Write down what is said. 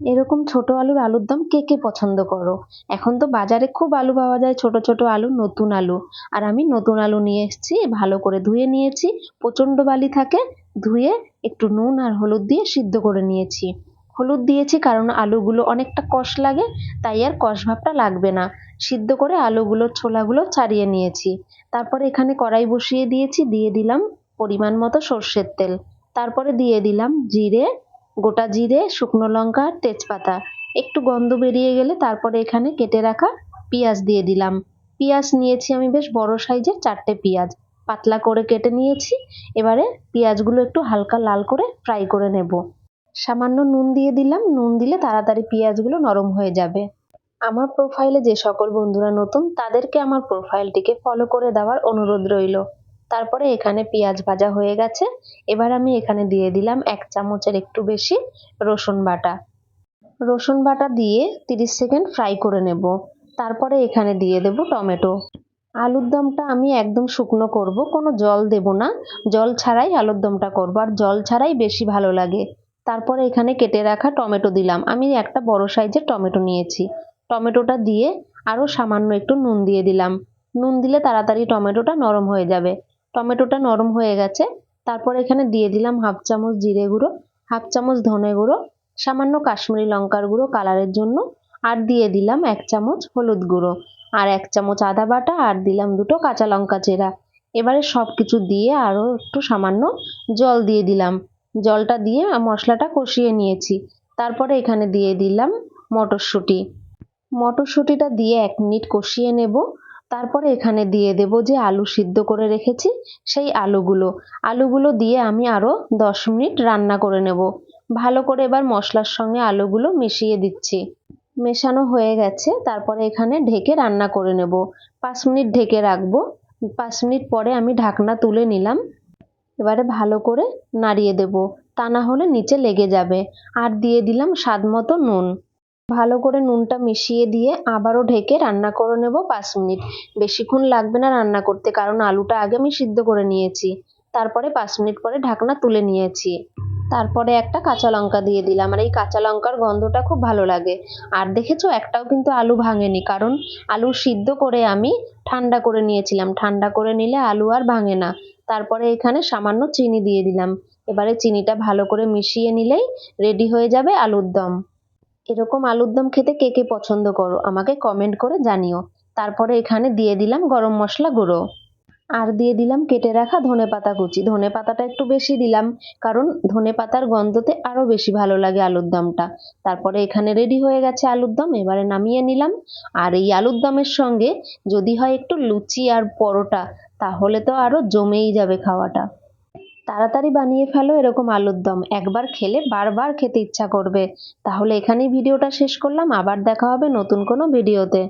এরকম ছোট আলুর আলুর দম কে কে পছন্দ করো? এখন তো বাজারে খুব আলু পাওয়া যায়, ছোট ছোট আলু, নতুন আলু। আর আমি নতুন আলু নিয়ে এসেছি, ভালো করে ধুয়ে নিয়েছি, প্রচণ্ড বালি থাকে, ধুয়ে একটু নুন আর হলুদ দিয়ে সিদ্ধ করে নিয়েছি। হলুদ দিয়েছি কারণ আলুগুলো অনেকটা কষ লাগে, তাই আর কষ ভাবটা লাগবে না। সিদ্ধ করে আলুগুলো ছোলাগুলো ছাড়িয়ে নিয়েছি। তারপরে এখানে কড়াই বসিয়ে দিয়েছি, দিয়ে দিলাম পরিমাণ মতো সর্ষের তেল। তারপরে দিয়ে দিলাম জিরে গোটা জিরে, শুকনো লঙ্কা আর তেজপাতা। একটু গন্ধ বেরিয়ে গেলে তারপরে এখানে কেটে রাখা পেঁয়াজ দিয়ে দিলাম। পেঁয়াজ নিয়েছি আমি বেশ বড় সাইজের চারটে পেঁয়াজ। পাতলা করে কেটে নিয়েছি। এবারে পেঁয়াজগুলো একটু হালকা লাল করে ফ্রাই করে নেব। সামান্য নুন দিয়ে দিলাম। নুন দিলে তাড়াতাড়ি পেঁয়াজগুলো নরম হয়ে যাবে। আমার প্রোফাইলে যে সকল বন্ধুরা নতুন, তাদেরকে আমার প্রোফাইলটিকে ফলো করে দেওয়ার অনুরোধ রইল। তারপরে এখানে পেঁয়াজ ভাজা হয়ে গেছে। এবার আমি এখানে দিয়ে দিলাম এক চামচের একটু বেশি রসুন বাটা। রসুন বাটা দিয়ে তিরিশ সেকেন্ড ফ্রাই করে নেব। তারপরে এখানে দিয়ে দেব টমেটো। আলুর দমটা আমি একদম শুকনো করব, কোনো জল দেব না। জল ছাড়াই আলুর দমটা করব, আর জল ছাড়াই বেশি ভালো লাগে। তারপরে এখানে কেটে রাখা টমেটো দিলাম। আমি একটা বড় সাইজের টমেটো নিয়েছি। টমেটোটা দিয়ে আরও সামান্য একটু নুন দিয়ে দিলাম। নুন দিলে তাড়াতাড়ি টমেটোটা নরম হয়ে যাবে। টমেটোটা নরম হয়ে গেছে। তারপর এখানে দিয়ে দিলাম হাফ চামচ জিরে গুঁড়ো, হাফ চামচ ধনে গুঁড়ো, সামান্য কাশ্মীরি লঙ্কার গুঁড়ো কালারের জন্য, আর দিয়ে দিলাম এক চামচ হলুদ গুঁড়ো, আর এক চামচ আদা বাটা, আর দিলাম দুটো কাঁচা লঙ্কা চেরা। এবারে সব কিছু দিয়ে আরও একটু সামান্য জল দিয়ে দিলাম। জলটা দিয়ে মশলাটা কষিয়ে নিয়েছি। তারপরে এখানে দিয়ে দিলাম মটরশুঁটি। মটরশুঁটিটা দিয়ে এক মিনিট কষিয়ে নেব। তারপরে এখানে দিয়ে দেব যে আলু সিদ্ধ করে রেখেছি, সেই আলুগুলো। আলুগুলো দিয়ে আমি আরও দশ মিনিট রান্না করে নেব। ভালো করে এবার মশলার সঙ্গে আলুগুলো মিশিয়ে দিচ্ছি। মেশানো হয়ে গেছে, তারপরে এখানে ঢেকে রান্না করে নেব। পাঁচ মিনিট ঢেকে রাখব। পাঁচ মিনিট পরে আমি ঢাকনা তুলে নিলাম। এবারে ভালো করে নাড়িয়ে দেব। তা না হলে নিচে লেগে যাবে। আর দিয়ে দিলাম স্বাদ মতো নুন। ভালো করে নুনটা মিশিয়ে দিয়ে আবারও ঢেকে রান্না করে নেব পাঁচ মিনিট। বেশিক্ষণ লাগবে না রান্না করতে, কারণ আলুটা আগে আমি সিদ্ধ করে নিয়েছি। তারপরে পাঁচ মিনিট পরে ঢাকনা তুলে নিয়েছি। তারপরে একটা কাঁচা লঙ্কা দিয়ে দিলাম। আর এই কাঁচা লঙ্কার গন্ধটা খুব ভালো লাগে। আর দেখেছ, একটাও কিন্তু আলু ভাঙেনি, কারণ আলু সিদ্ধ করে আমি ঠান্ডা করে নিয়েছিলাম। ঠান্ডা করে নিলে আলু আর ভাঙে না। তারপরে এখানে সামান্য চিনি দিয়ে দিলাম। এবারে চিনিটা ভালো করে মিশিয়ে নিলেই রেডি হয়ে যাবে আলুর দম। এরকম আলুর দম খেতে কে কে পছন্দ করো, আমাকে কমেন্ট করে জানিও। তারপরে এখানে দিয়ে দিলাম গরম মশলা গুঁড়ো। আর দিয়ে দিলাম কেটে রাখা ধনে পাতা কুচি। ধনে পাতাটা একটু বেশি দিলাম, কারণ ধনে পাতার গন্ধতে আরও বেশি ভালো লাগে আলুর দমটা। তারপরে এখানে রেডি হয়ে গেছে আলুর দম, এবারে নামিয়ে নিলাম। আর এই আলুর দমের সঙ্গে যদি হয় একটু লুচি আর পরোটা, তাহলে তো আরও জমেই যাবে খাওয়াটা। তাড়াতাড়ি বানিয়ে ফেলো এরকম আলুর দম। একবার খেলে বারবার খেতে ইচ্ছা করবে। তাহলে এখানেই ভিডিওটা শেষ করলাম। আবার দেখা হবে নতুন কোনো ভিডিওতে।